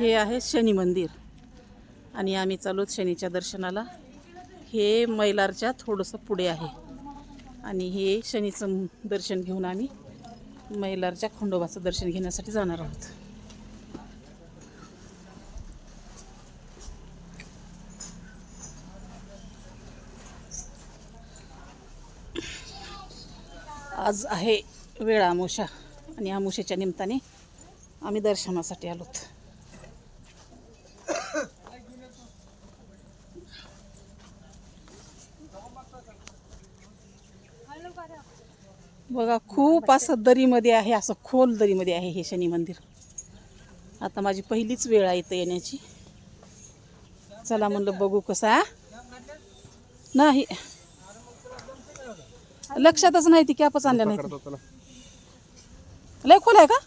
हे आहे शनी मंदिर. आणि आम्ही चालूत शनीच्या दर्शनाला. हे मैलारच्या थोडंसं पुढे आहे. आणि हे शनीचं दर्शन घेऊन आम्ही मैलारच्या खंडोबाचं दर्शन घेण्यासाठी जाणार आहोत. आज आहे वेळा आमोशा. आणि आमोशाच्या निमित्ताने आम्ही दर्शनासाठी आलोत. बघा खूप असं दरीमध्ये आहे असं खोल दरीमध्ये आहे हे शनी मंदिर. आता माझी पहिलीच वेळ आहे इथं येण्याची. चला म्हणलं बघू कसं? नाही. लक्षातच नाही ती कॅपच आणल्या नाही लय खोल आहे का?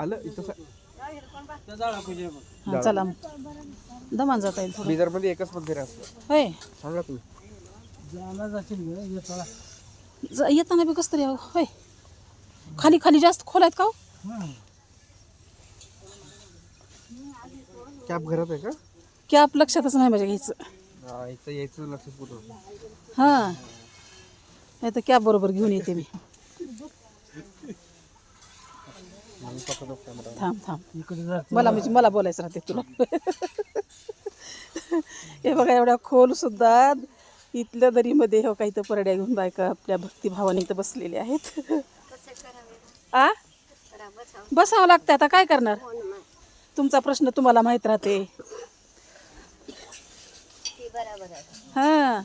आलं इथं हा चला मग. दमान जाता येईल एकच मंदिर असतं होय. ज- येताना बी कसं तरी होय. खाली खाली जास्त खोल आहेत का हो? कॅब घरात आहे का? कॅप लक्षातच नाही माझ्या घ्यायचं. हा, इथं यायचं लक्षात कुठं होतं? हां. नाही तर कॅब बरोबर घेऊन येते मी. थांब थांब. मला म्हणजे मला बोलायचं राहते तुला. हे बघा एवढ्या खोल सुद्धा इथल्या दरीमध्ये हो काही तर परड्या घेऊन बायका आपल्या भक्तिभावाने इथं बसलेले आहेत. आ? बसावं. लागतं आता काय करणार? तुमचा प्रश्न तुम्हाला माहीत राहते. हां.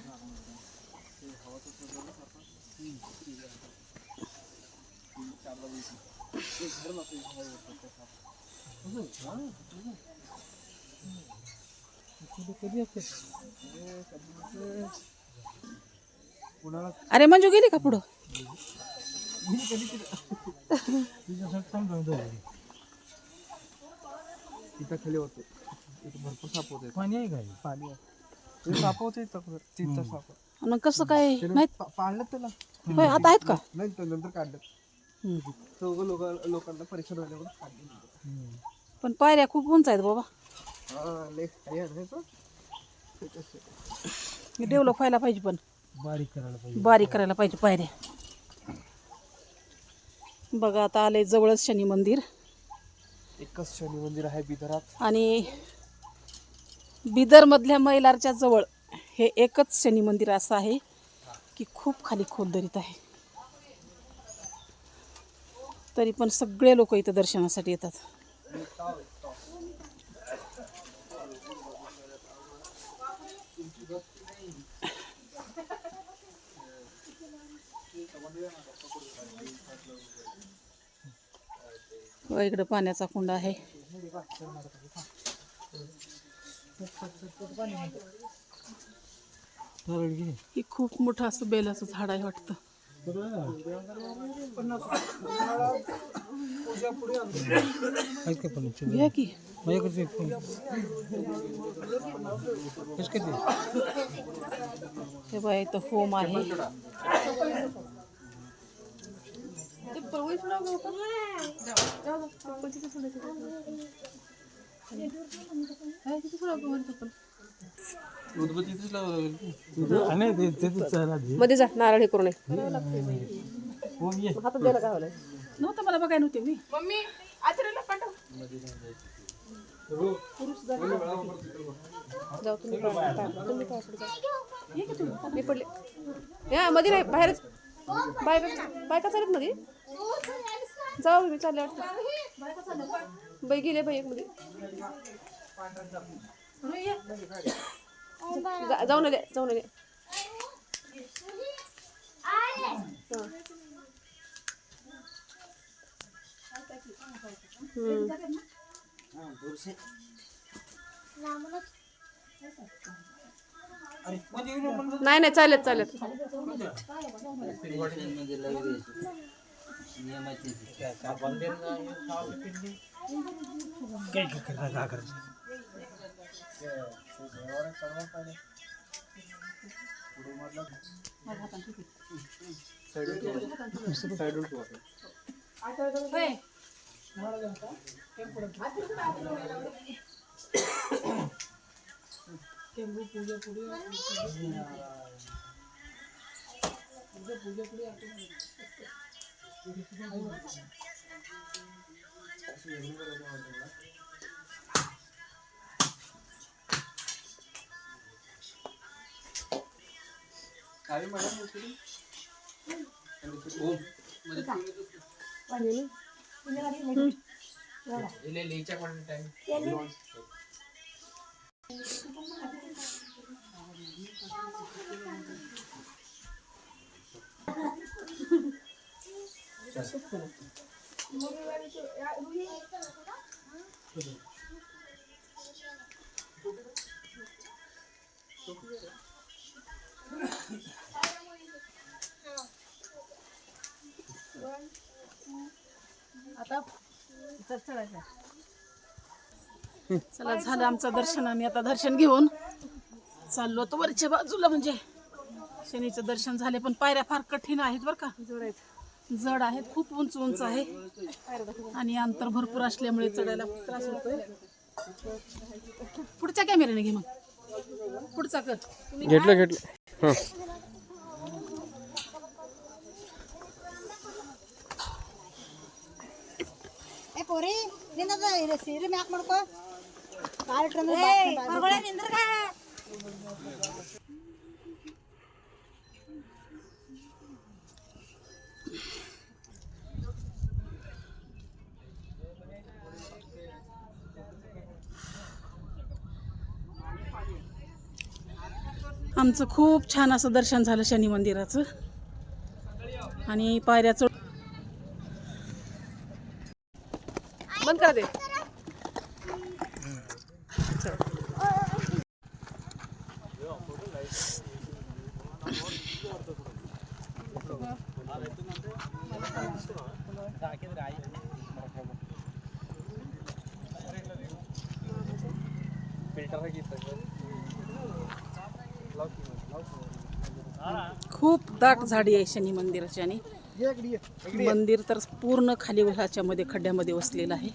अरे मंजू गेली का पुढं? तिथं. खाली होते. इथं भरपूर साप होते. पाणी आहे काय पाणी आहे. तिथं साप होते इथं तिथं साप मग कसं काय? माहीत पाळलं त्याला. होय आता आहेत का? नाही तर नंतर काढलं. चौघ लोक लोकांना परीक्षा झाल्यावर काढलं पण पायऱ्या खूप उंच आहेत बाबा. आहे? डेव्हलप व्हायला पाहिजे पण. बारीक करायला पाहिजे. बारीक करायला पाहिजे पायऱ्या. बघा आता आले जवळच शनी मंदिर. एकच शनी मंदिर आहे बिदरात. आणि बिदरमधल्या मैलारच्या जवळ हे एकच शनी मंदिर असं आहे की खूप खाली खोल दरीत आहे. तरी पण सगळे लोक इथं दर्शनासाठी येतात. व इकडं पाण्याचा कुंड आहे. नारळ ही खूप मोठं असं बेलाचं झाड आहे वाटतं. आहेत का. इथं घ्या की हे दे मध्ये जा नारळ हे करू नये फोन ये. हातात द्यायला काय होणार नव्हतं मला बघायला नव्हते मी. जाऊ तुम्ही काय काय- तुम्ही काय जा. मी पडले. या मध्ये नाही बाहेरच. बायका बायका चालत मध्ये जाऊ मी चालले वाटतं. बाई गेले बाई एक मध्ये जा- जाऊ नये जाऊ नये. नाही नाही चालेल चालेल কেমন পূজা পুরি পূজা পূজা পুরি একটা కావి మేడం ఇప్పుడు ಇಲ್ಲ ಇಲ್ಲ ಈಚೆ ಕೊಡ್ರಿ ಟೈಮ್ चला झालं आमचं दर्शन. आम्ही आता दर्शन घेऊन चाललो होतो वरच्या बाजूला म्हणजे. शनीचं दर्शन झाले पण पायऱ्या फार कठीण आहेत बरं का. जड आहेत खूप उंच उंच आहे आणि अंतर भरपूर असल्यामुळे चढायला खूप त्रास होतोय पुढच्या कॅमेऱ्याने घे मग पुढचा कर घेतलं घेतलं हां ಏ ಪೋರಿ ನಿನ್ನದ ಇದು ಸೀರೆ ಮ್ಯಾಕ್ ಮಾಡ್ಕೋ ಕಾರ್ಯಕ್ರಮ आमचं खूप छान असं दर्शन झालं शनी मंदिराचं. आणि पायऱ्याचं बंद करा दे खूप दाट झाडी आहे शनी मंदिराची आणि मंदिर तर पूर्ण खाली ह्याच्या मध्ये खड्ड्यामध्ये वसलेलं आहे.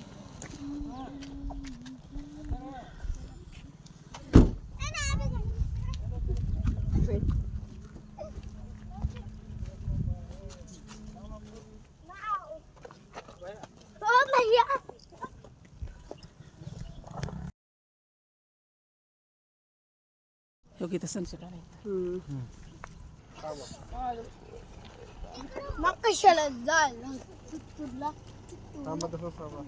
योगी तर संशय मग कशाला झालं तुला थांबा तसंच थांबा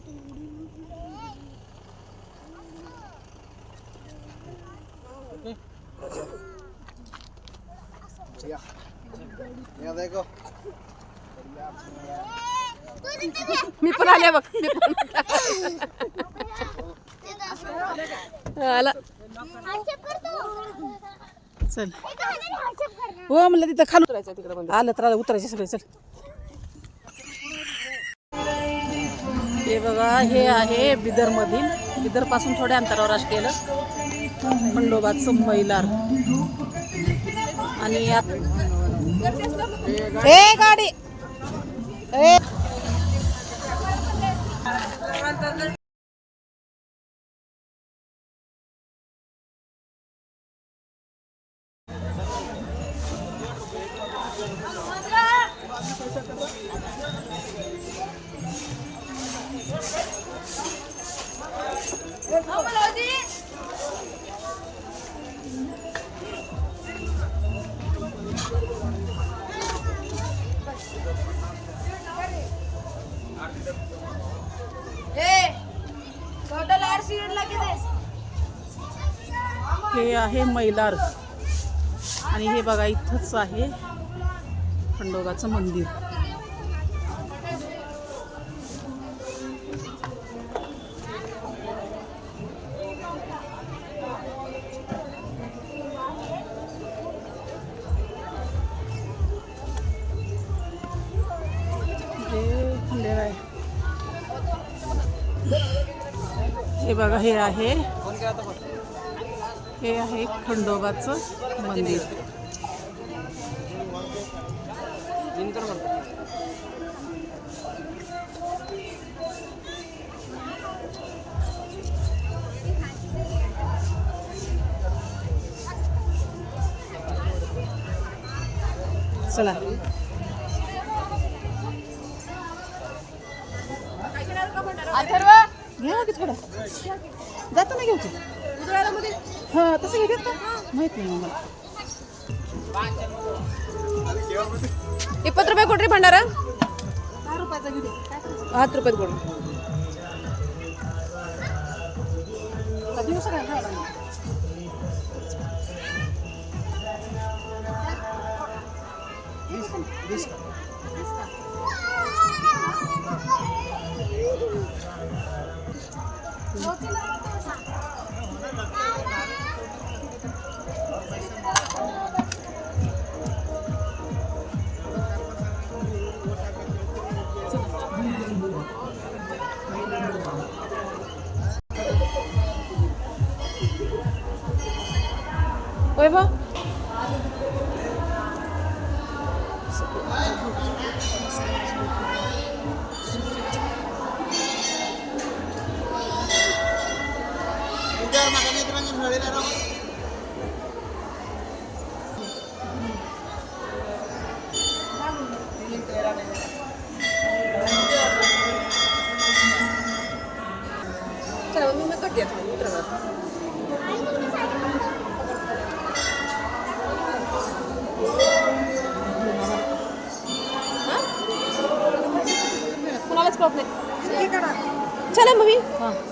मी पण आले बघ मी पण आला चल. हो म्हणलं तिथं खाली उतरायचं तिकडे आलं तर आलं उतरायचं सगळे चल. हे बघा हे आहे बिदर मधील बिदरपासून थोड्या अंतरावर असलेलं खंडोबाचं संभईलार आणि यात ए गाडी! ए! हे आहे मैलार. आणि हे बघा इथंच आहे खंडोबाचं मंदिर. हे बघा हे आहे. हे आहे खंडोबाचं मंदिर. चला. अथर्व! घ्या की थोडं. जातो ना घेऊ की हां तसं घेतात का? माहीत नाही मला. इपत रुपये कोटरी भंडारा? हात रुपयात कोण दिवस नाही चला मग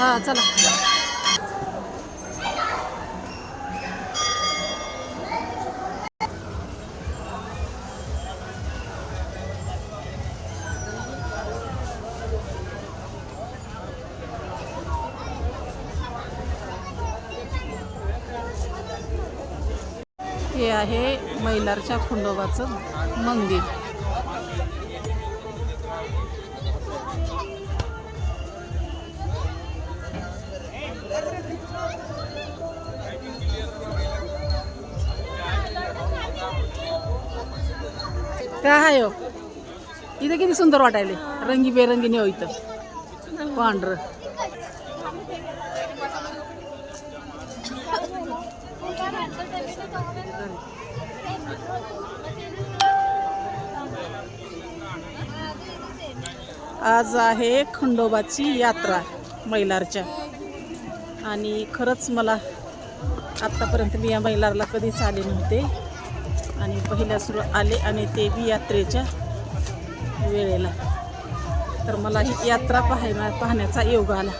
हां चला. हे आहे मैलारच्या खंडोबाचं मंदिर. काय आहे हो? इथं किती सुंदर वाटायले. रंगी बेरंगीने हो इथं. पांढरं. आज आहे खंडोबाची यात्रा मैलारच्या. आणि खरंच मला आत्तापर्यंत मी या बैलारला कधीच आले नव्हते. आणि पहिल्या सुरू आले आणि ते बी यात्रेच्या वेळेला. तर मला ही यात्रा पाहायला पाहण्याचा योग आला.